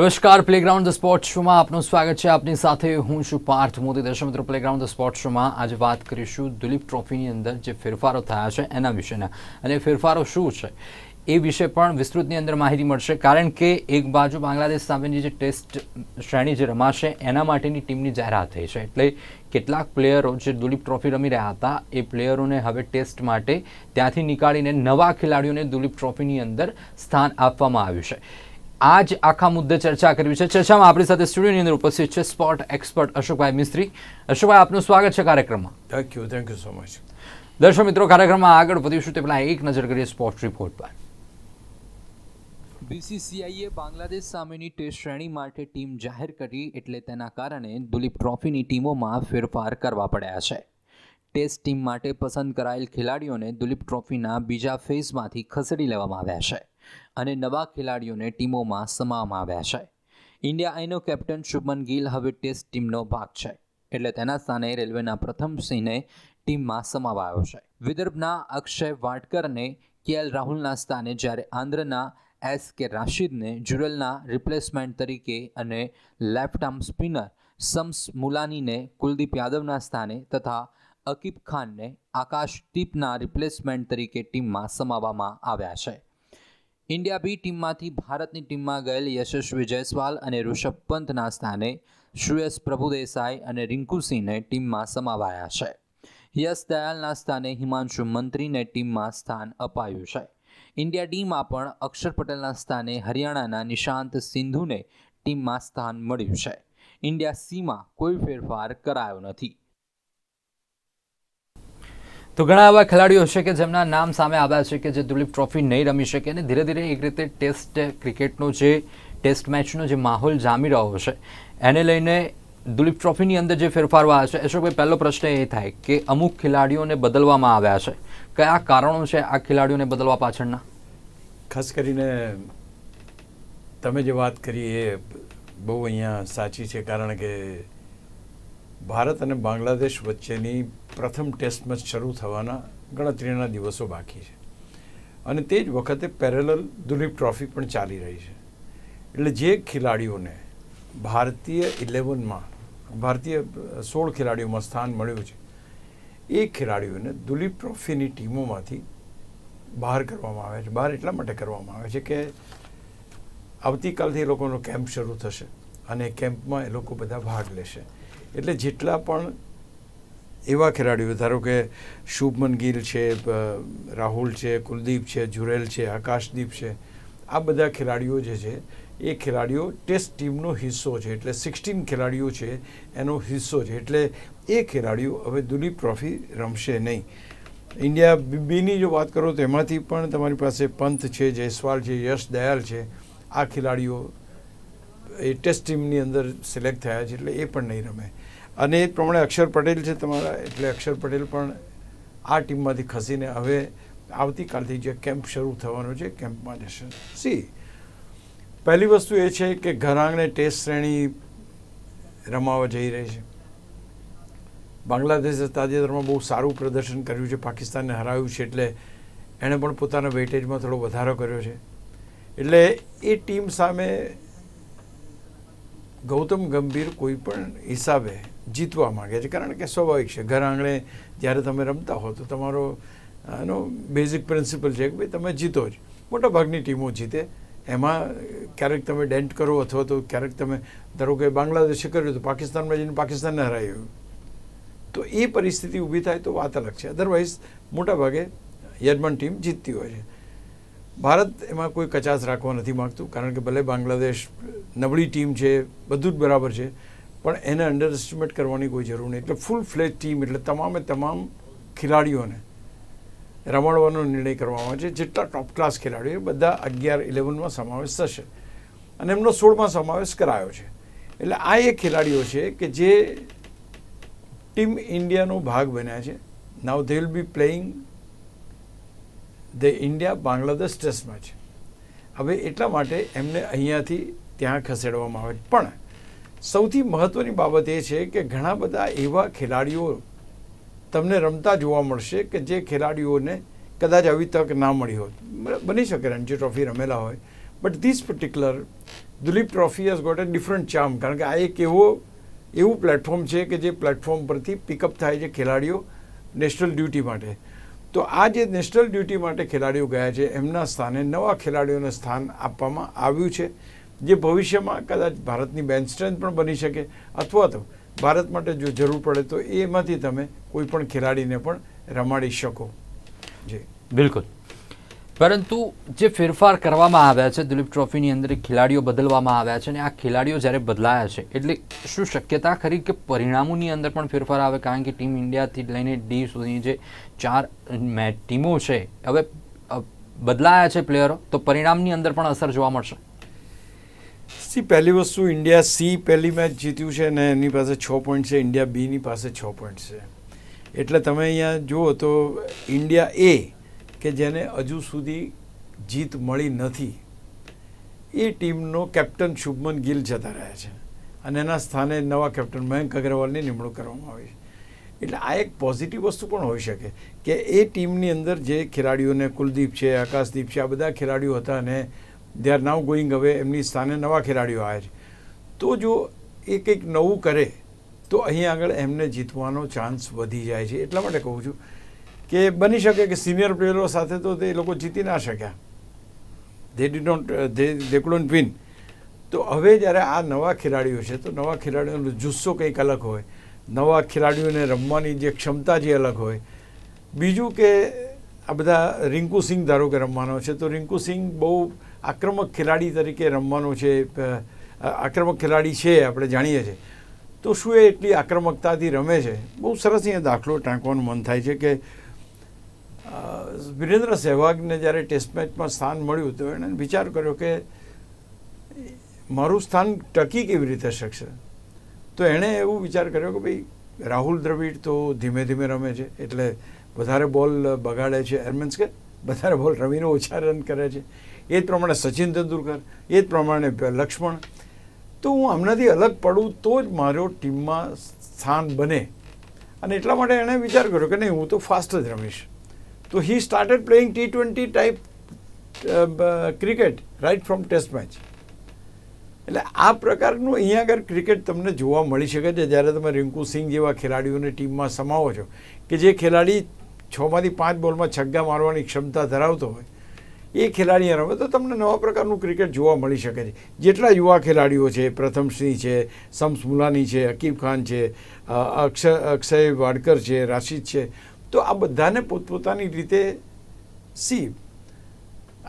નમસ્કાર playground the sport શોમાં આપનું સ્વાગત છે. આપની સાથે હું છું પાર્થ મોદી. દર્શક પ્લેગ્રાઉન્ડ ધ સ્પોર્ટ શોમાં આજે વાત કરીશું દુલીપ ટ્રોફીની અંદર જે ફેરફારો થયા છે એના વિશેના. અને ફેરફારો શું છે એ વિશે પણ વિસ્તૃતની અંદર માહિતી મળશે. કારણ કે એક બાજુ બાંગ્લાદેશ સામેની જે ટેસ્ટ શ્રેણી જે રમાશે એના માટેની ટીમની જાહેરાત થઈ છે. એટલે કેટલાક પ્લેયરો જે દુલીપ ટ્રોફી રમી રહ્યા હતા, એ પ્લેયરોને હવે ટેસ્ટ માટે ત્યાંથી નીકાળીને નવા ખેલાડીઓને દુલીપ ટ્રોફીની અંદર સ્થાન આપવામાં આવ્યું છે. આ જ આખા મુદ્દે ચર્ચા કરવી છે. ચર્ચામાં આપણી સાથે સ્ટુડિયોની અંદર ઉપસ્થિત છે સ્પોર્ટ એક્સપર્ટ અશોકભાઈ મિસ્ત્રી. અશોકભાઈ આપનું સ્વાગત છે કાર્યક્રમમાં. Thank you thank you so much દર્શક મિત્રો કાર્યક્રમમાં આગળ વધીશું તે પહેલાં એક નજર કરીએ સ્પોર્ટ રિપોર્ટ પર. બીસીસીઆઈએ બાંગ્લાદેશ સામેની ટેસ્ટ શ્રેણી માટે ટીમ જાહેર કરી એટલે તેના કારણે દુલીપ ટ્રોફીની ટીમોમાં ફેરફાર કરવા પડ્યા છે. ટેસ્ટ ટીમ માટે પસંદ કરાયેલ ખેલાડીઓને દુલીપ ટ્રોફીના બીજા ફેઝમાંથી ખસેડી લેવામાં આવ્યા છે. અને નવા ખેલાડીઓને ટીમોમાં સમાવવામાં આવ્યા છે. ઇન્ડિયા આઈનો કેપ્ટન શુભમન ગિલ હવે ટેસ્ટ ટીમનો ભાગ છે. એટલે તેના સ્થાને રેલવેના પ્રથમ સિંહને ટીમમાં સમાવાયો છે. વિદર્ભના અક્ષય વાટકરને કેએલ રાહુલના સ્થાને જ્યારે આંધ્રના એસ કે રાશિદને જુરલના રિપ્લેસમેન્ટ તરીકે અને લેફ્ટ આર્મ સ્પિનર શમ્સ મુલાનીને કુલદીપ યાદવના સ્થાને તથા અકીબ ખાનને આકાશદીપના રિપ્લેસમેન્ટ તરીકે ટીમમાં સમાવવામાં આવ્યા છે. ઇન્ડિયા બી ટીમમાંથી ભારતની ટીમમાં ગયેલ યશસ્વી જયસ્વાલ અને ઋષભ પંતના સ્થાને શ્રેયસ પ્રભુદેસાઈ અને રિંકુ સિંહને ટીમમાં સમાવાયા છે. યશ દયાલના સ્થાને હિમાંશુ મંત્રીને ટીમમાં સ્થાન અપાયું છે. ઇન્ડિયા ટીમમાં પણ અક્ષર પટેલના સ્થાને હરિયાણાના નિશાંત સિંધુને ટીમમાં સ્થાન મળ્યું છે. ઇન્ડિયા સીમાં કોઈ ફેરફાર કરાયો નથી. તો ઘણા એવા ખેલાડીઓ છે કે જેમના નામ સામે આવ્યા છે કે જે દુલીપ ટ્રોફી નહીં રમી શકે અને ધીરે ધીરે એક રીતે ટેસ્ટ ક્રિકેટનો જે ટેસ્ટ મેચનો જે માહોલ જામી રહ્યો છે એને લઈને દુલીપ ટ્રોફીની અંદર જે ફેરફારો આવ્યા છે અશોકભાઈ પહેલો પ્રશ્ન એ થાય કે અમુક ખેલાડીઓને બદલવામાં આવ્યા છે. કયા કારણો છે આ ખેલાડીઓને બદલવા પાછળના? ખાસ કરીને તમે જે વાત કરી એ બહુ અહીંયા સાચી છે, કારણ કે ભારત અને બાંગ્લાદેશ વચ્ચેની પ્રથમ ટેસ્ટ મેચ શરૂ થવાના ગણતરીના દિવસો બાકી છે. અને તે જ વખતે પેરેલલ દુલીપ ટ્રોફી પણ ચાલી રહી છે. એટલે જે ખેલાડીઓને ભારતીય ઇલેવનમાં, ભારતીય સોળ ખેલાડીઓમાં સ્થાન મળ્યું છે, એ ખેલાડીઓને દુલીપ ટ્રોફીની ટીમોમાંથી બહાર કરવામાં આવે છે. બહાર એટલા માટે કરવામાં આવે છે કે આવતીકાલથી એ લોકોનો કેમ્પ શરૂ થશે અને કેમ્પમાં એ લોકો બધા ભાગ લેશે. એટલે જેટલા પણ એવા ખેલાડીઓ, ધારો કે શુભમન ગિલ છે રાહુલ છે, કુલદીપ છે, જુરેલ છે, આકાશદીપ છે, આ બધા ખેલાડીઓ જે છે, એ ખેલાડીઓ ટેસ્ટ ટીમનો હિસ્સો છે. એટલે સિક્સટીન ખેલાડીઓ છે, એનો હિસ્સો છે. એટલે એ ખેલાડીઓ હવે દુલીપ ટ્રોફી રમશે નહીં. ઇન્ડિયા બીની જો વાત કરો તો એમાંથી પણ તમારી પાસે પંત છે, જયસ્વાલ છે, યશ દયાલ છે. આ ખેલાડીઓ એ ટેસ્ટ ટીમની અંદર સિલેક્ટ થયા છે, એટલે એ પણ નહીં રમે. અને એ પ્રમાણે અક્ષર પટેલ છે તમારા, એટલે અક્ષર પટેલ પણ આ ટીમમાંથી ખસીને હવે આવતીકાલથી જે કેમ્પ શરૂ થવાનો છે, કેમ્પમાં જશે. સી, પહેલી વસ્તુ એ છે કે ઘર ટેસ્ટ શ્રેણી રમાવા જઈ રહી છે. બાંગ્લાદેશે તાજેતરમાં બહુ સારું પ્રદર્શન કર્યું છે, પાકિસ્તાનને હરાવ્યું છે, એટલે એણે પણ પોતાના વેઇટેજમાં થોડો વધારો કર્યો છે. એટલે એ ટીમ સામે ગૌતમ ગંભીર કોઈ પણ હિસાબે જીતવા માગે છે. કારણ કે સ્વાભાવિક છે. ઘર આંગણે જ્યારે તમે રમતા હો, તો તમારો એનો બેઝિક પ્રિન્સિપલ છે કે ભાઈ તમે જીતો જ. મોટાભાગની ટીમો જીતે. એમાં ક્યારેક તમે ડેન્ટ કરો અથવા તો ક્યારેક તમે, ધારો કે બાંગ્લાદેશે કર્યું તો પાકિસ્તાનમાં જઈને પાકિસ્તાનને હરાયું. તો એ પરિસ્થિતિ ઊભી થાય તો વાત અલગ છે. અધરવાઇઝ મોટાભાગે યજમાન ટીમ જીતતી હોય છે. ભારત એમાં કોઈ કચાશ રાખવા નથી માગતું, કારણ કે ભલે બાંગ્લાદેશ નબળી ટીમ છે, બધું જ બરાબર છે પણ એને અંડર એસ્ટિમેટ કરવાની કોઈ જરૂર નહીં. એટલે ફૂલ ફ્લેજ ટીમ એટલે તમામે તમામ ખેલાડીઓને રમાડવાનો નિર્ણય કરવામાં આવે છે. જેટલા ટોપ ક્લાસ ખેલાડીઓ બધા અગિયાર ઇલેવનમાં સમાવેશ થશે. અને એમનો સોળમાં સમાવેશ કરાયો છે. એટલે આ એ ખેલાડીઓ છે કે જે ટીમ ઇન્ડિયાનો ભાગ બન્યા છે. Now they will be playing the India Bangladesh test match હવે એટલા માટે એમને અહીંયાથી ત્યાં ખસેડવામાં આવે પણ સૌથી મહત્ત્વની બાબત એ છે કે ઘણા બધા એવા ખેલાડીઓ તમને રમતા જોવા મળશે કે જે ખેલાડીઓને કદાચ આવી તક ના મળી હોત. બની શકે, રણજી ટ્રોફી રમેલા હોય. But this particular Duleep trophy has got a different charm. કારણ કે આ એક એવો, એવું પ્લેટફોર્મ છે કે જે પ્લેટફોર્મ પરથી પિકઅપ થાય છે ખેલાડીઓ નેશનલ ડ્યુટી માટે. તો આ જે નેશનલ ડ્યુટી માટે ખેલાડીઓ ગયા છે, એમના સ્થાને નવા ખેલાડીઓને સ્થાન આપવામાં આવ્યું છે. જે ભવિષ્યમાં કદાચ ભારતની બેન સ્ટ્રેન્થ પણ બની શકે, અથવા તો ભારત માટે જો જરૂર પડે તો એમાંથી તમે કોઈ પણ ખેલાડીને પણ રમાડી શકો. જી. બિલકુલ. પરંતુ જે ફેરફાર કરવામાં આવ્યા છે, દિલીપ ટ્રોફીની અંદર ખેલાડીઓ બદલવામાં આવ્યા છે અને આ ખેલાડીઓ જ્યારે બદલાયા છે, એટલે શું શક્યતા ખરી કે પરિણામોની અંદર પણ ફેરફાર આવે? કારણ કે ટીમ ઇન્ડિયાથી લઈને ડી સુધી જે ચાર ટીમો છે, હવે બદલાયા છે પ્લેયરો, તો પરિણામની અંદર પણ અસર જોવા મળશે. સી, પહેલી વસ્તુ ઇન્ડિયા સી પહેલી મેચ જીત્યું છે અને એની પાસે છ પોઈન્ટ છે ઇન્ડિયા બીની પાસે છ પોઈન્ટ છે. એટલે તમે અહીંયા જુઓ તો ઇન્ડિયા એ કે જેને હજુ સુધી જીત મળી નથી, એ ટીમનો કેપ્ટન શુભમન ગિલ જતા રહ્યા છે. અને એના સ્થાને નવા કેપ્ટન મયંક અગ્રવાલની નિમણૂક કરવામાં આવી છે. એટલે આ એક પોઝિટિવ વસ્તુ પણ હોઈ શકે કે એ ટીમની અંદર જે ખેલાડીઓને કુલદીપ છે, આકાશદીપ છે, આ બધા ખેલાડીઓ હતા અને દે આર નાવ ગોઈંગ હવે એમની સ્થાને નવા ખેલાડીઓ આવ્યા છે. તો જો એ કંઈક નવું કરે, તો અહીં આગળ એમને જીતવાનો ચાન્સ વધી જાય છે. એટલા માટે કહું છું કે બની શકે કે સિનિયર પ્લેયરો સાથે તો તે લોકો જીતી ના શક્યા. They did not they they couldn't win તો હવે જ્યારે આ નવા ખેલાડીઓ છે, તો નવા ખેલાડીઓનો જુસ્સો કંઈક અલગ હોય. નવા ખેલાડીઓને રમવાની જે ક્ષમતા જે અલગ હોય. બીજું કે આ બધા રિંકુ સિંહ ધારો કે રમવાનો છે, તો રિંકુ સિંહ બહુ આક્રમક ખેલાડી તરીકે રમવાનો છે આક્રમક ખેલાડી છે, આપણે જાણીએ છીએ. તો શું એ એટલી આક્રમકતાથી રમે છે? બહુ સરસ અહીંયા દાખલો ટાંકવાનું મન થાય છે કે વીરેન્દ્ર સહેવાગને જ્યારે ટેસ્ટ મેચમાં સ્થાન મળ્યું, તો એણે વિચાર કર્યો કે, મારું સ્થાન ટકી કેવી રીતે શકશે? તો એણે એવું વિચાર કર્યો કે ભાઈ, રાહુલ દ્રવિડ તો ધીમે ધીમે રમે છે, એટલે વધારે બોલ બગાડે છે મીન્સ કે, વધારે બોલ રમીને ઓછા રન કરે છે. એ જ પ્રમાણે સચિન તેંડુલકર, એ જ પ્રમાણે લક્ષ્મણ. તો હું આમનાથી અલગ પડું તો જ મારો ટીમમાં સ્થાન બને. અને એટલા માટે એણે વિચાર કર્યો કે નહીં, હું તો ફાસ્ટ જ રમીશ. તો he started playing T twenty type cricket right from test match. એટલે આ પ્રકારનું અહીંયા આગળ ક્રિકેટ તમને જોવા મળી શકે છે. જ્યારે તમે રિંકુ સિંહ જેવા ખેલાડીઓને ટીમમાં સમાવો છો, કે જે ખેલાડી છમાંથી પાંચ બોલમાં છગ્ગા મારવાની ક્ષમતા ધરાવતો હોય એ ખેલાડી રમે. તો તમને નવા પ્રકારનું ક્રિકેટ જોવા મળી શકે છે. જેટલા યુવા ખેલાડીઓ છે પ્રથમ સિંહ છે, શમ્સ મુલાની છે અકીબ ખાન છે અક્ષય અક્ષય વાડકર છે, રાશિદ છે. તો આ બધાને પોતપોતાની રીતે સી.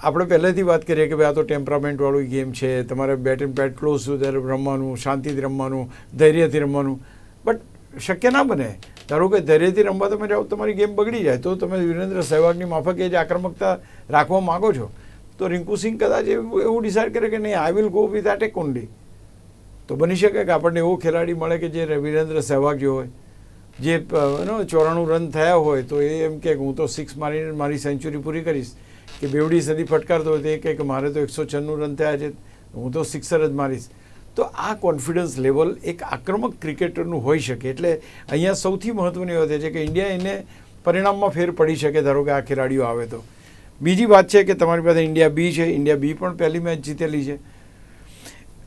આપણે પહેલેથી વાત કરીએ કે ભાઈ આ તો ટેમ્પરામેન્ટવાળું ગેમ છે, તમારે બેટ એન્ડ પેટ ક્લોઝ રમવાનું, શાંતિથી રમવાનું, ધૈર્યથી રમવાનું. બટ શક્ય ના બને. ધારો કે ધૈર્યથી રમવા તમે જાઓ, તમારી ગેમ બગડી જાય, તો તમે વિરેન્દ્ર સહેવાગની માફકે જ આક્રમકતા રાખવા માગો છો. તો રિંકુ સિંહ કદાચ એવું ડિસાઇડ કરે કે નહીં I will go with attack only તો બની શકે કે આપણને એવો ખેલાડી મળે કે જે વિરેન્દ્ર સહેવાગ જેવો હોય, જે એનો ચોરાણું રન થયા હોય, તો એ એમ કે હું તો સિક્સ મારીને મારી સેન્ચુરી પૂરી કરીશ. કે બેવડી સદી ફટકારતો હોય તો એ કહે કે મારે તો એકસો છન્નું રન થયા છે, હું તો સિક્સર જ મારીશ. તો આ કોન્ફિડન્સ લેવલ એક આક્રમક ક્રિકેટરનું હોઈ શકે. એટલે અહીંયા સૌથી મહત્ત્વની વાત એ છે કે ઇન્ડિયા એને પરિણામમાં ફેર પડી શકે ધારો કે આ ખેલાડીઓ આવે તો. બીજી વાત છે કે તમારી પાસે ઇન્ડિયા બી છે ઇન્ડિયા બી પણ પહેલી મેચ જીતેલી છે.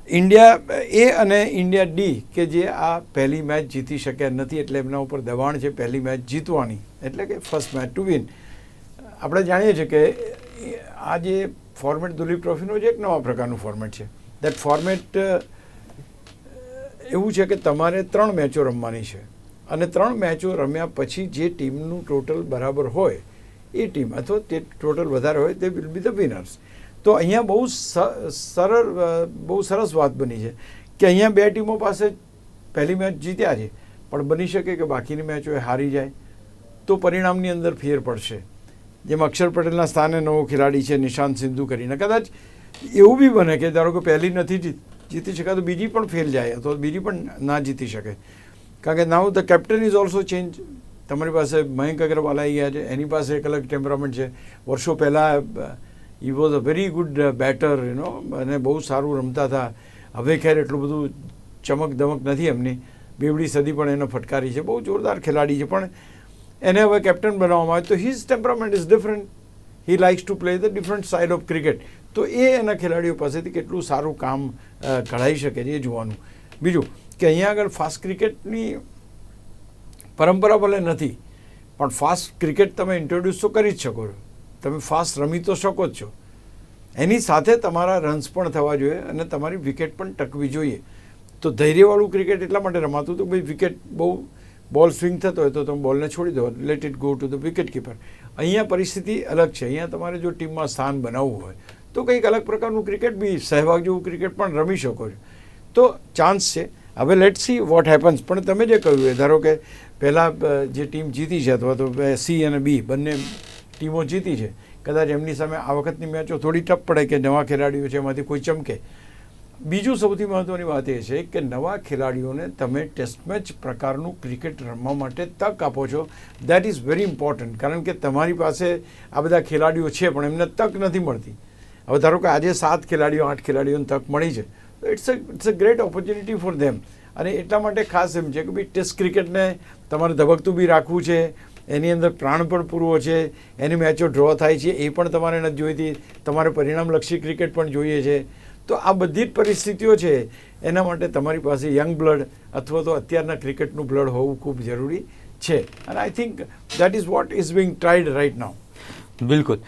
ઇન્ડિયા એ અને ઇન્ડિયા ડી કે જે આ પહેલી મેચ જીતી શક્યા નથી એટલે એમના ઉપર દબાણ છે પહેલી મેચ જીતવાની. એટલે કે ફર્સ્ટ મેચ ટુ વિન આપણે જાણીએ છીએ કે આ જે ફોર્મેટ દુલીપ ટ્રોફીનો જે એક નવા પ્રકારનું ફોર્મેટ છે. દેટ ફોર્મેટ એવું છે કે તમારે ત્રણ મેચો રમવાની છે. અને ત્રણ મેચો રમ્યા પછી જે ટીમનું ટોટલ બરાબર હોય, એ ટીમ અથવા તે ટોટલ વધારે હોય તે વિલ બી ધ વિનર્સ તો અહીંયા બહુ સરળ બહુ સરસ વાત બની છે કે અહીંયા બે ટીમો પાસે પહેલી મેચ જીત્યા છે, પણ બની શકે કે બાકીની મેચો એ હારી જાય. તો પરિણામની અંદર ફેર પડશે. જેમ અક્ષર પટેલના સ્થાને નવો ખેલાડી છે, નિશાંત સિંધુ કરીને. કદાચ એવું બી બને કે ધારો કે પહેલી નથી જીત, જીતી શકાય તો બીજી પણ ફેલ જાય, અથવા બીજી પણ ના જીતી શકે. કારણ કે now the captain is also change તમારી પાસે મયંક અગ્રવાલ આવી ગયા છે, એની પાસે એક અલગ ટેમ્પરામેન્ટ છે. વર્ષો પહેલાં he was a very good batter you know અને બહુ સારું રમતા હતા. હવે ખેર એટલું બધું ચમક દમક નથી એમની. બેવડી સદી પણ એને ફટકારી છે. બહુ જોરદાર ખેલાડી છે, પણ એને હવે કેપ્ટન બનાવવામાં આવે તો his temperament is different he likes to play the different side of cricket તો એ એના ખેલાડીઓ પાસેથી કેટલું સારું કામ કઢાઈ શકે છે એ જોવાનું. બીજું કે અહીંયા આગળ ફાસ્ટ ક્રિકેટની પરંપરા ભલે નથી, પણ ફાસ્ટ ક્રિકેટ તમે ઇન્ટ્રોડ્યુસ તો કરી જ શકો છો. તમે ફાસ્ટ રમી તો શકો જ છો. એની સાથે તમારા રન્સ પણ થવા જોઈએ અને તમારી વિકેટ પણ ટકવી જોઈએ. તો ધૈર્યવાળું ક્રિકેટ એટલા માટે રમાતું હતું ભાઈ વિકેટ બહુ બોલ સ્વિંગ થતો હોય તો તમે બોલને છોડી દો let it go to the wicket keeper અહીંયા પરિસ્થિતિ અલગ છે. અહીંયા તમારે જો ટીમમાં સ્થાન બનાવવું હોય તો કંઈક અલગ પ્રકારનું ક્રિકેટ બી સહેવાગ જેવું ક્રિકેટ પણ રમી શકો છો. તો ચાન્સ છે. હવે લેટ સી વોટ હેપન્સ પણ તમે જે કહ્યું એ, ધારો કે પહેલાં જે ટીમ જીતી છે અથવા તો સી અને બી બંને ટીમો જીતી છે, કદાચ એમની સામે આ વખતની મેચો થોડી ટફ પડે કે નવા ખેલાડીઓ છે એમાંથી કોઈ ચમકે. બીજું સૌથી મહત્ત્વની વાત એ છે કે નવા ખેલાડીઓને તમે ટેસ્ટ મેચ પ્રકારનું ક્રિકેટ રમવા માટે તક આપો છો. દેટ ઇઝ વેરી ઇમ્પોર્ટન્ટ કારણ કે તમારી પાસે આ બધા ખેલાડીઓ છે પણ એમને તક નથી મળતી. હવે ધારો કે આજે સાત ખેલાડીઓ, આઠ ખેલાડીઓને તક મળી છે, તો it's a it's a great opportunity for them અને એટલા માટે ખાસ એમ છે કે ભાઈ ટેસ્ટ ક્રિકેટને તમારે ધબકતું બી રાખવું છે, એની અંદર પ્રાણ પણ પૂરવો છે, એની મેચો ડ્રો થાય છે, એ પણ તમારે નથી જોઈતી, તમારે પરિણામલક્ષી ક્રિકેટ પણ જોઈએ છે. તો આ બધી જ પરિસ્થિતિઓ છે, એના માટે તમારી પાસે યંગ બ્લડ અથવા તો અત્યારના ક્રિકેટનું બ્લડ હોવું ખૂબ જરૂરી છે. અને I think that is what is being tried right now બિલકુલ.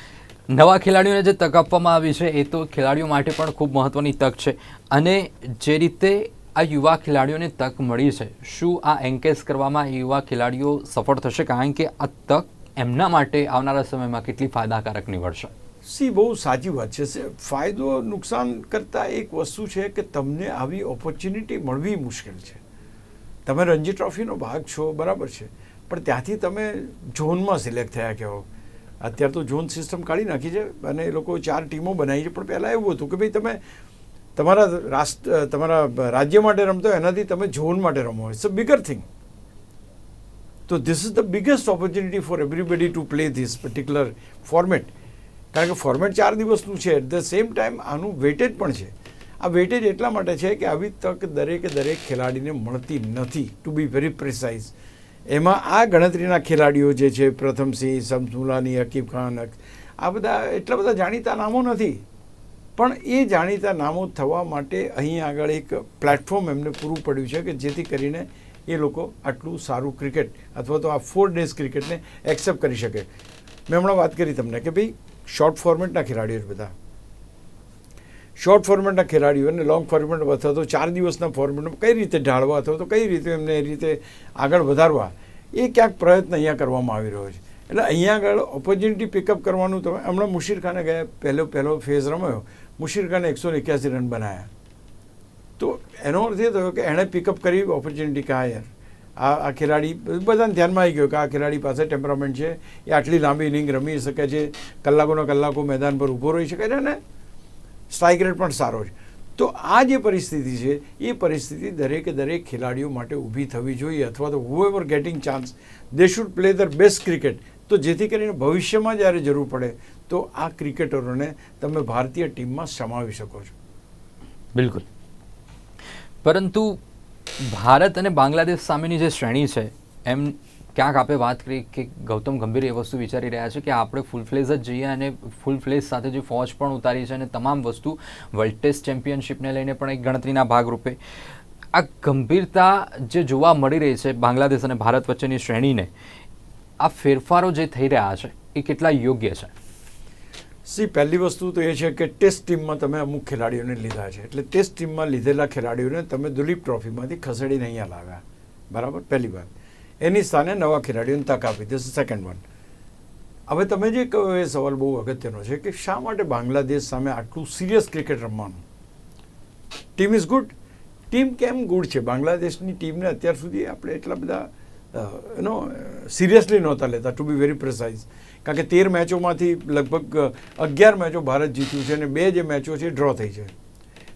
નવા ખેલાડીઓને જે તક આપવામાં આવી છે, એ તો ખેલાડીઓ માટે પણ ખૂબ મહત્ત્વની તક છે. અને જે રીતે આ યુવા ખેલાડીઓને તક મળી છે, શું આ એન્કેજ કરવામાં યુવા ખેલાડીઓ સફળ થશે? કારણ કે આ તક એમના માટે આવનારા સમયમાં કેટલી ફાયદાકારક નીવડશે? સી, બહુ સાચી વાત છે ફાયદો નુકસાન કરતાં એક વસ્તુ છે કે તમને આવી ઓપોર્ચ્યુનિટી મળવી મુશ્કેલ છે. તમે રણજી ટ્રોફીનો ભાગ છો, બરાબર છે. પણ ત્યાંથી તમે ઝોનમાં સિલેક્ટ થયા કહો. અત્યારે તો ઝોન સિસ્ટમ કાઢી નાખી છે અને એ લોકો ચાર ટીમો બનાવી છે. પણ પહેલાં એવું હતું કે ભાઈ તમે તમારા રાષ્ટ્ર, તમારા રાજ્ય માટે રમતો, એનાથી તમે ઝોન માટે રમો. ઇટ્સ અ બિગર થિંગ તો this is the biggest opportunity for everybody to play this particular format કારણ કે ફોર્મેટ ચાર દિવસનું છે. એટ ધ સેમ ટાઈમ આનું વેટેજ પણ છે. આ વેટેજ એટલા માટે છે કે આવી તક દરેકે દરેક ખેલાડીને મળતી નથી ટુ બી વેરી પ્રિસાઇઝ એમાં આ ગણતરીના ખેલાડીઓ જે છે, પ્રથમસિંહ સમસુલાની હકીબ ખાન આ બધા એટલા બધા જાણીતા નામો નથી. પણ એ જાણીતા નામો થવા માટે અહીં આગળ એક પ્લેટફોર્મ એમને પૂરું પડ્યું છે કે જેથી કરીને એ લોકો આટલું સારું ક્રિકેટ અથવા તો આ ફોર ડેઝ ક્રિકેટને એક્સેપ્ટ કરી શકે. મેં હમણાં વાત કરી તમને કે ભાઈ શોર્ટ ફોર્મેટના ખેલાડીઓ બધા. શોર્ટ ફોર્મેટના ખેલાડીઓ અને લોંગ ફોર્મેટ અથવા તો ચાર દિવસના ફોર્મેટમાં કઈ રીતે ઢાળવા અથવા તો કઈ રીતે એમને એ રીતે આગળ વધારવા, એ ક્યાંક પ્રયત્ન અહીંયા કરવામાં આવી રહ્યો છે. એટલે અહીંયા આગળ ઓપોર્ચ્યુનિટી પિકઅપ કરવાનું તમે, હમણાં મુશીર ખાને ગયા, પહેલો પહેલો ફેઝ રમ્યો. મુશીર ખાને એકસો એક્યાસી રન બનાવ્યા તો એનો અર્થ એ થયો કે એણે પિકઅપ કરી ઓપોર્ચ્યુનિટી કા યાર, આ આ ખેલાડી બધાને ધ્યાનમાં આવી ગયો કે આ ખેલાડી પાસે ટેમ્પરામેન્ટ છે, એ આટલી લાંબી ઇનિંગ રમી શકે છે, કલાકોના કલાકો મેદાન પર ઊભો રહી શકે છે અને સ્ટ્રાઇક રેટ પણ સારો છે. તો આ જે પરિસ્થિતિ છે, એ પરિસ્થિતિ દરેકે દરેક ખેલાડીઓ માટે ઊભી થવી જોઈએ અથવા તો whoever getting chance they should play the best cricket તો જેથી કરીને ભવિષ્યમાં જ્યારે જરૂર પડે, તો આ ક્રિકેટરોને તમે ભારતીય ટીમમાં સમાવી શકો છો. બિલકુલ. પરંતુ ભારત અને બાંગ્લાદેશ સામેની જે શ્રેણી છે, એમ ક્યાંક આપણે વાત કરી કે ગૌતમ ગંભીર એ વસ્તુ વિચારી રહ્યા છે કે આપણે ફૂલ ફ્લેઝ જ જઈએ અને ફૂલ ફ્લેઝ સાથે જે ફોજ પણ ઉતારી છે અને તમામ વસ્તુ વર્લ્ડ ટેસ્ટ ચેમ્પિયનશિપને લઈને પણ એક ગણતરીના ભાગરૂપે આ ગંભીરતા જે જોવા મળી રહી છે બાંગ્લાદેશ અને ભારત વચ્ચેની શ્રેણીને, આ ફેરફારો જે થઈ રહ્યા છે એ કેટલા યોગ્ય છે? સી, પહેલી વસ્તુ તો એ છે કે ટેસ્ટ ટીમમાં તમે અમુક ખેલાડીઓને લીધા છે. એટલે ટેસ્ટ ટીમમાં લીધેલા ખેલાડીઓને તમે દુલીપ ટ્રોફીમાંથી ખસેડીને અહીંયા લાવ્યા. બરાબર? પહેલી વાત. એની સ્થાને નવા ખેલાડીઓને તક આપી ધીસ સેકન્ડ વન હવે તમે જે કહો એ સવાલ બહુ અગત્યનો છે કે શા માટે બાંગ્લાદેશ સામે આટલું સિરિયસ ક્રિકેટ રમવાનું? ટીમ ઇઝ ગુડ ટીમ કેમ ગુડ છે? બાંગ્લાદેશની ટીમને અત્યાર સુધી આપણે એટલા બધા નો સિરિયસલી નહોતા લેતા ટુ બી વેરી પ્રિસાઇઝ કારણ કે તેર મેચોમાંથી લગભગ અગિયાર મેચો ભારત જીત્યું છે અને બે જે મેચો છે ડ્રો થઈ છે.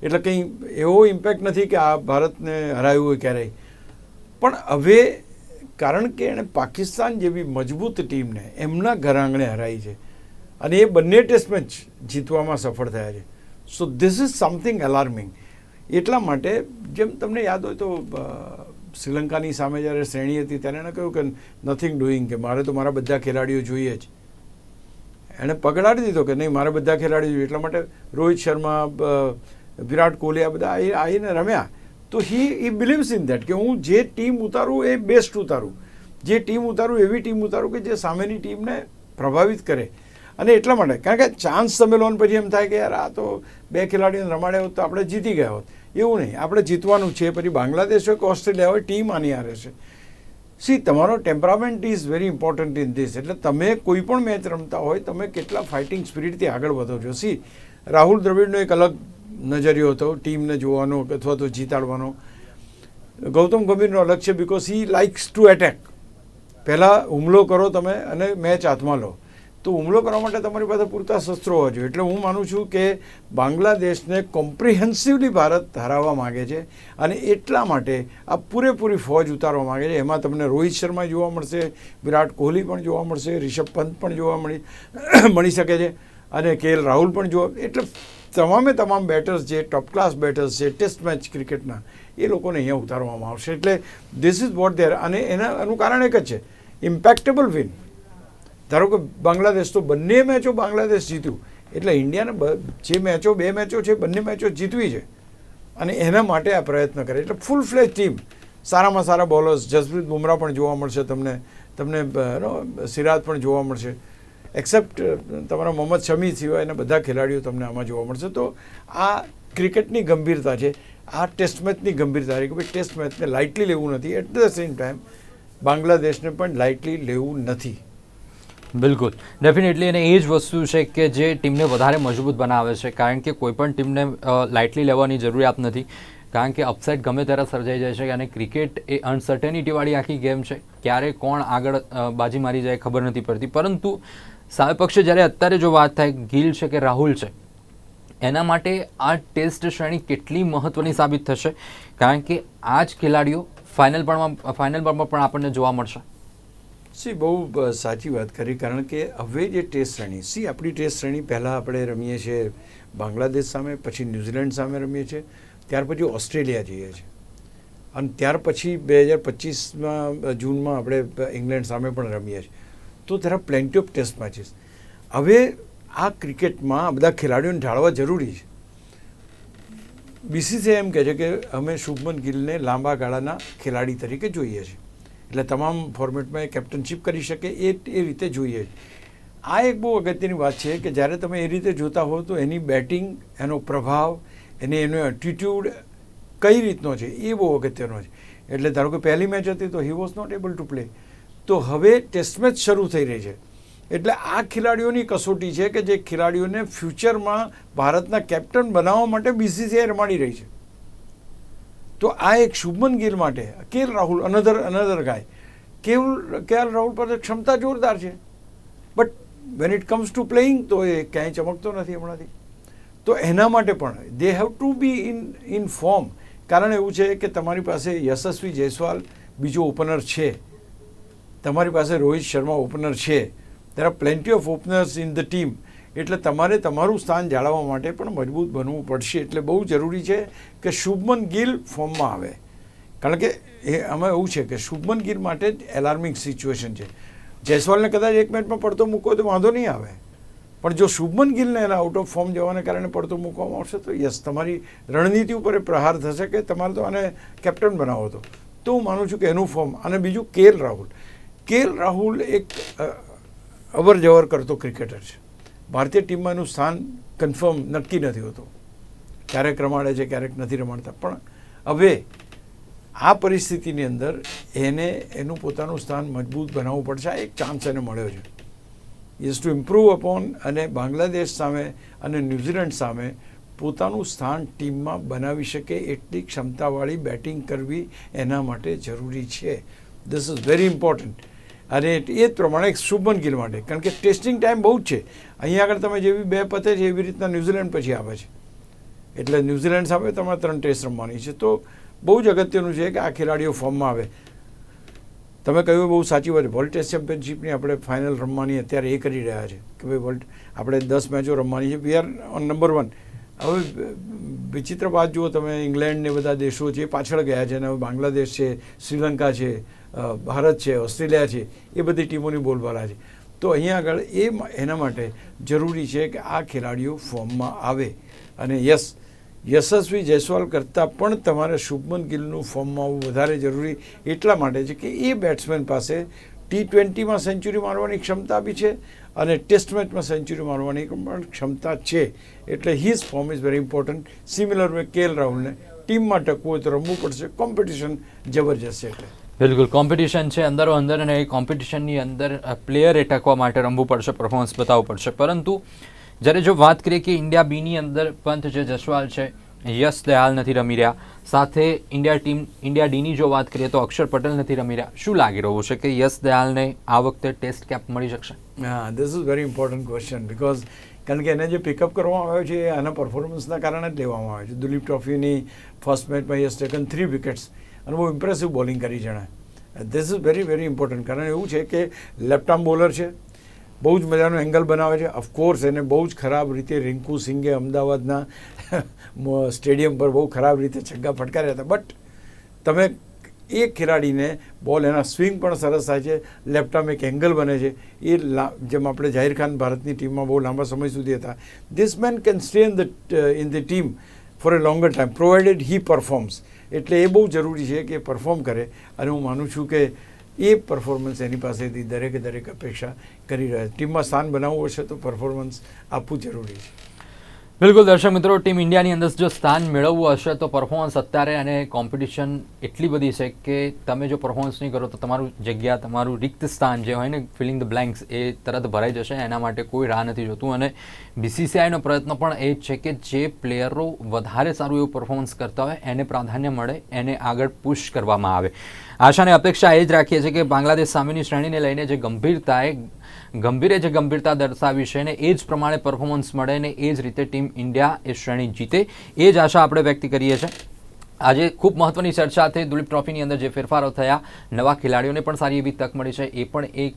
એટલે કંઈ એવો ઇમ્પેક્ટ નથી કે આ ભારતને હરાયું હોય ક્યારેય. પણ હવે કારણ કે એણે પાકિસ્તાન જેવી મજબૂત ટીમને એમના ઘર આંગણે હરાઈ છે. અને એ બંને ટેસ્ટ મેચ જીતવામાં સફળ થયા છે. So this is something alarming એટલા માટે જેમ તમને યાદ હોય તો શ્રીલંકાની સામે જ્યારે શ્રેણી હતી ત્યારે એણે કહ્યું કે નથિંગ ડુઈંગ કે મારે તો મારા બધા ખેલાડીઓ જોઈએ જ. એણે પકડાડી દીધો કે નહીં, મારે બધા ખેલાડીઓ જોઈએ. એટલા માટે રોહિત શર્મા વિરાટ કોહલી આ બધા આવીને રમ્યા. તો હી ઈ બિલીવ્સ ઇન દેટ કે હું જે ટીમ ઉતારું એ બેસ્ટ ઉતારું. જે ટીમ ઉતારું, એવી ટીમ ઉતારું કે જે સામેની ટીમને પ્રભાવિત કરે. અને એટલા માટે, કારણ કે ચાન્સ તમે લો પછી એમ થાય કે યાર આ તો બે ખેલાડીઓને રમાડ્યા હોત તો આપણે જીતી ગયા હોત. એવું નહીં, આપણે જીતવાનું છે. પછી બાંગ્લાદેશ હોય કે ઓસ્ટ્રેલિયા હોય ટીમ આની હારે છે. સી તમારો temperament is very important in this એટલે તમે કોઈ પણ મેચ રમતા હોય, તમે કેટલા ફાઇટિંગ સ્પિરિટથી આગળ વધો છો. સી રાહુલ દ્રવિડનો એક અલગ નજરિયો હતો, ટીમને જોવાનો અથવા તો જીતાડવાનો. ગૌતમ ગંભીરનો અલગ છે because he likes to attack પહેલાં હુમલો કરો તમે અને મેચ હાથમાં લો. તો હુમલો કરવા માટે તમારી પાસે પૂરતા શસ્ત્રો હોવા જોઈએ. એટલે હું માનું છું કે બાંગ્લાદેશને કોમ્પ્રિહેન્સિવલી ભારત હરાવવા માગે છે અને એટલા માટે આ પૂરેપૂરી ફોજ ઉતારવા માગે છે. એમાં તમને રોહિત શર્મા જોવા મળશે, વિરાટ કોહલી પણ જોવા મળશે, રિષભ પંત પણ જોવા મળી મળી શકે છે અને કે રાહુલ પણ જોવા, એટલે તમામે તમામ બેટર્સ જે ટોપ ક્લાસ બેટર્સ છે ટેસ્ટ મેચ ક્રિકેટના એ લોકોને અહીંયા ઉતારવામાં આવશે. એટલે ધીસ ઇઝ વોટ દેર અને એના, એનું કારણ એક જ છે. ઇમ્પેક્ટેબલ વિન ધારો કે બાંગ્લાદેશ તો બંને મેચો બાંગ્લાદેશ જીત્યું. એટલે ઇન્ડિયાને જે મેચો બે મેચો છે, બંને મેચો જીતવી છે. અને એના માટે આ પ્રયત્ન કરે. એટલે ફૂલ ફ્લેજ ટીમ સારામાં સારા બોલર્સ જસપ્રીત બુમરાહ પણ જોવા મળશે તમને. તમને સિરાજ પણ જોવા મળશે. એક્સેપ્ટ તમારા મોહમ્મદ શમી સિવાય અને બધા ખેલાડીઓ તમને આમાં જોવા મળશે. તો આ ક્રિકેટની ગંભીરતા છે. આ ટેસ્ટ મેચની ગંભીરતા છે કે ભાઈ ટેસ્ટ મેચને લાઇટલી લેવું નથી. એટ ધ સેમ ટાઈમ બાંગ્લાદેશને પણ લાઇટલી લેવું નથી. બિલકુલ. ડેફિનેટલી અને એ જ વસ્તુ છે કે જે ટીમને વધારે મજબૂત બનાવે છે. કારણ કે કોઈ પણ ટીમને લાઇટલી લેવાની જરૂરિયાત નથી. કારણ કે અપસેટ ગમે ત્યારે સર્જાઈ જાય છે અને ક્રિકેટ એ અનસર્ટેનિટીવાળી આખી ગેમ છે. ક્યારે કોણ આગળ બાજી મારી જાય ખબર નથી પડતી. પરંતુ સામે પક્ષે જ્યારે અત્યારે જો વાત થાય ગિલ છે કે રાહુલ છે, એના માટે આ ટેસ્ટ શ્રેણી કેટલી મહત્વની સાબિત થશે? કારણ કે આ જ ખેલાડીઓ ફાઇનલ પણમાં ફાઇનલ પરમાં પણ આપણને જોવા મળશે. સી, બહુ સાચી વાત કરી. કારણ કે હવે જે ટેસ્ટ શ્રેણી, સી, આપણી ટેસ્ટ શ્રેણી પહેલાં આપણે રમીએ છીએ બાંગ્લાદેશ સામે, પછી ન્યૂઝીલેન્ડ સામે રમીએ છીએ, ત્યાર પછી ઓસ્ટ્રેલિયા જઈએ છીએ. અને ત્યાર પછી બે હજાર પચીસમાં જૂનમાં આપણે ઇંગ્લેન્ડ સામે પણ રમીએ છીએ. તો there plenty of test matches હવે આ ક્રિકેટમાં બધા ખેલાડીઓને ઢાળવા જરૂરી છે. બીસીસીઆઈ એમ કહે છે કે અમે શુભમન ગિલને લાંબા ગાળાના ખેલાડી તરીકે જોઈએ છીએ. એટલે તમામ ફોર્મેટમાં એ કેપ્ટનશીપ કરી શકે, એ એ રીતે જોઈએ છે. આ એક બહુ અગત્યની વાત છે કે જ્યારે તમે એ રીતે જોતા હો તો એની બેટિંગ એનો પ્રભાવ, એને એનો એટીટ્યૂડ કઈ રીતનો છે એ બહુ અગત્યનો છે. એટલે ધારો કે પહેલી મેચ હતી તો he was not able to play તો હવે ટેસ્ટ મેચ શરૂ થઈ રહી છે. એટલે આ ખેલાડીઓની કસોટી છે કે જે ખેલાડીઓને ફ્યુચરમાં ભારતના કેપ્ટન બનાવવા માટે બીસીસીઆઈ રમાડી રહી છે. તો આ એક શુભમન ગિલ માટે કે રાહુલ અનધર અનધર ગાય કેવું કે રાહુલ પર ક્ષમતા જોરદાર છે. But when it comes to playing તો એ ક્યાંય ચમકતો નથી હમણાંથી. તો એના માટે પણ they have to be in in form કારણ એવું છે કે તમારી પાસે યશસ્વી જયસ્વાલ, બીજો ઓપનર છે. તમારી પાસે રોહિત શર્મા ઓપનર છે. There are plenty of openers in the team એટલે તમારે તમારું સ્થાન જાળવવા માટે પણ મજબૂત બનવું પડશે. એટલે બહુ જરૂરી છે કે શુભમન ગિલ ફોર્મમાં આવે. કારણ કે એ આમાં એવું છે કે શુભમન ગિલ માટે જ એલાર્મિંગ સિચ્યુએશન છે. જયસ્વાલને કદાચ એક મેચમાં પડતો મૂકો તો વાંધો નહીં આવે. પણ જો શુભમન ગિલને એના આઉટ ઓફ ફોર્મ જવાને કારણે પડતો મૂકવામાં આવશે તો યસ, તમારી રણનીતિ ઉપર પ્રહાર થશે કે તમારે તો આને કેપ્ટન બનાવો હતો તો હું માનું છું કે એનું ફોર્મ અને બીજું કેએલ રાહુલ. કેએલ રાહુલ એક અવર જવર કરતો ક્રિકેટર છે. ભારતીય ટીમમાં એનું સ્થાન કન્ફર્મ નક્કી નથી હોતું. ક્યારેક રમાડે છે, ક્યારેક નથી રમાડતા. પણ હવે આ પરિસ્થિતિની અંદર એને, એનું પોતાનું સ્થાન મજબૂત બનાવવું પડશે. આ એક ચાન્સ એને મળ્યો છે. ઇઝ ટુ ઇમ્પ્રૂવ અપોન અને બાંગ્લાદેશ સામે અને ન્યૂઝીલેન્ડ સામે પોતાનું સ્થાન ટીમમાં બનાવી શકે એટલી ક્ષમતાવાળી બેટિંગ કરવી એના માટે જરૂરી છે. ધીસ ઇઝ વેરી ઇમ્પોર્ટન્ટ અને એ જ પ્રમાણે શુભમન ગિલ માટે. કારણ કે ટેસ્ટિંગ ટાઈમ બહુ જ છે. અહીંયા આગળ તમે જેવી બે પતે છે, એવી રીતના ન્યૂઝીલેન્ડ પછી આવે છે. એટલે ન્યૂઝીલેન્ડ સામે તમારે ત્રણ ટેસ્ટ રમવાની છે. તો બહુ જ અગત્યનું છે કે આ ખેલાડીઓ ફોર્મમાં આવે. તમે કહ્યું બહુ સાચી વાત વર્લ્ડ ટેસ્ટ ચેમ્પિયનશિપની આપણે ફાઇનલ રમવાની અત્યારે એ કરી રહ્યા છે કે ભાઈ વર્લ્ડ આપણે દસ મેચો રમવાની છે. We are on number one હવે વિચિત્ર વાત જુઓ, તમે ઇંગ્લેન્ડ ને બધા દેશો છે પાછળ ગયા છે અને હવે બાંગ્લાદેશ છે, શ્રીલંકા છે ભારત છે, ઓસ્ટ્રેલિયા છે, એ બધી ટીમોની બોલબાલા છે. તો અહીંયા આગળ એ એના માટે જરૂરી છે કે આ ખેલાડીઓ ફોર્મમાં આવે. અને યસ, યશસ્વી જયસ્વાલ કરતાં પણ તમારે શુભમન ગિલનું ફોર્મમાં આવવું વધારે જરૂરી એટલા માટે છે કે એ બેટ્સમેન પાસે ટી ટ્વેન્ટીમાં સેન્ચુરી મારવાની ક્ષમતા બી છે અને ટેસ્ટ મેચમાં સેન્ચુરી મારવાની પણ ક્ષમતા છે. એટલે his form is very important similar way KL રાહુલને ટીમમાં ટકવું હોય તો રમવું પડશે. કોમ્પિટિશન જબરજસ્ત છે એટલે. બિલકુલ. કોમ્પિટિશન છે અંદરો અંદર અને એ કોમ્પિટિશનની અંદર પ્લેયરે ટકવા માટે રમવું પડશે પરફોર્મન્સ બતાવવું પડશે. પરંતુ જ્યારે જો વાત કરીએ કે ઇન્ડિયા બીની અંદર પંથ છે જસવાલ છે યશ દયાલ નથી રમી રહ્યા. સાથે ઇન્ડિયા ટીમ, ઇન્ડિયા ડીની જો વાત કરીએ તો અક્ષર પટેલ નથી રમી રહ્યા. શું લાગી રહ્યું છે કે યશ દયાલને આ વખતે ટેસ્ટ કેપ મળી શકશે? હા this is very important question because કારણ કે એને જે પિકઅપ કરવામાં આવ્યો છે, આના પરફોર્મન્સના કારણે જ લેવામાં આવ્યો છે. દુલીપ ટ્રોફીની ફર્સ્ટ મેચમાં યસ ટેકન થ્રી વિકેટ્સ અને બહુ ઇમ્પ્રેસિવ બોલિંગ કરી જણાય. This is very very important કારણ એવું છે કે લેફ્ટ આર્મ બોલર છે બહુ જ મજાનો એંગલ બનાવે છે. ઓફકોર્સ એને બહુ જ ખરાબ રીતે રિંકુ સિંઘે અમદાવાદના સ્ટેડિયમ પર બહુ ખરાબ રીતે છગ્ગા ફટકાર્યા હતા. બટ તમે એ ખેલાડીને બોલ એના સ્વિંગ પણ સરસ થાય છે. લેફ્ટ એક એંગલ બને છે. એ જેમ આપણે જાહિર ખાન ભારતની ટીમમાં બહુ લાંબા સમય સુધી હતા. This man can stay in the in the team for a longer time provided he performs એટલે એ બહુ જરૂરી છે કે પરફોર્મ કરે. અને હું માનું છું કે એ પરફોર્મન્સ એની પાસેથી દરેકે દરેક અપેક્ષા કરી રહ્યા છે. ટીમમાં સ્થાન બનાવવું હશે તો પરફોર્મન્સ આપવું જરૂરી છે. બિલકુલ દર્શક મિત્રો, ટીમ ઇન્ડિયાની અંદર જો સ્થાન મેળવવું હશે તો પરફોર્મન્સ અત્યારે અને કોમ્પિટિશન એટલી બધી છે કે તમે જો પરફોર્મન્સ નહીં કરો તો તમારું જગ્યા, તમારું રિક્ત સ્થાન જે હોય ને ફિલિંગ ધ બ્લેન્ક્સ એ તરત ભરાઈ જશે. એના માટે કોઈ રાહ નથી જોતું. અને બીસીસીઆઈનો પ્રયત્ન પણ એ છે કે જે પ્લેયરો વધારે સારું એવું પરફોર્મન્સ કરતા હોય એને પ્રાધાન્ય મળે, એને આગળ પુશ કરવામાં આવે. આશા અને અપેક્ષા એ જ રાખીએ છીએ કે બાંગ્લાદેશ સામેની શ્રેણીને લઈને જે ગંભીરતાએ ગંભીરે જે ગંભીરતા દર્શાવી છે ને એ જ પ્રમાણે પરફોર્મન્સ મળે ને એ જ રીતે ટીમ ઇન્ડિયા એ શ્રેણી જીતે એ જ આશા આપણે વ્યક્ત કરીએ છીએ. આજે ખૂબ મહત્વની ચર્ચા થઈ. દુલીપ ટ્રોફીની અંદર જે ફેરફારો થયા નવા ખેલાડીઓને પણ સારી એવી તક મળી છે એ પણ એક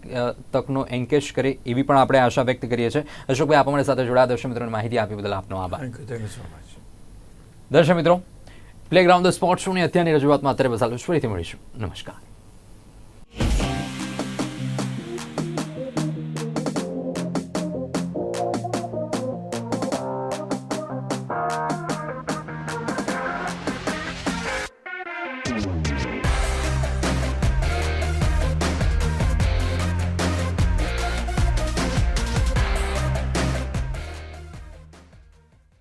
તકનો એન્કેશ કરે એવી પણ આપણે આશા વ્યક્ત કરીએ છીએ. અશોકભાઈ આપ અમારી સાથે જોડાયા. દર્શક મિત્રોને માહિતી આપી બદલ આપનો આભાર. Thank you thank you so much દર્શક મિત્રો પ્લેગ્રાઉન્ડ સ્પોર્ટ્સ શોની અત્યારની રજૂઆતમાં અત્યારે બસ આલું ફરીથી મળીશું. નમસ્કાર.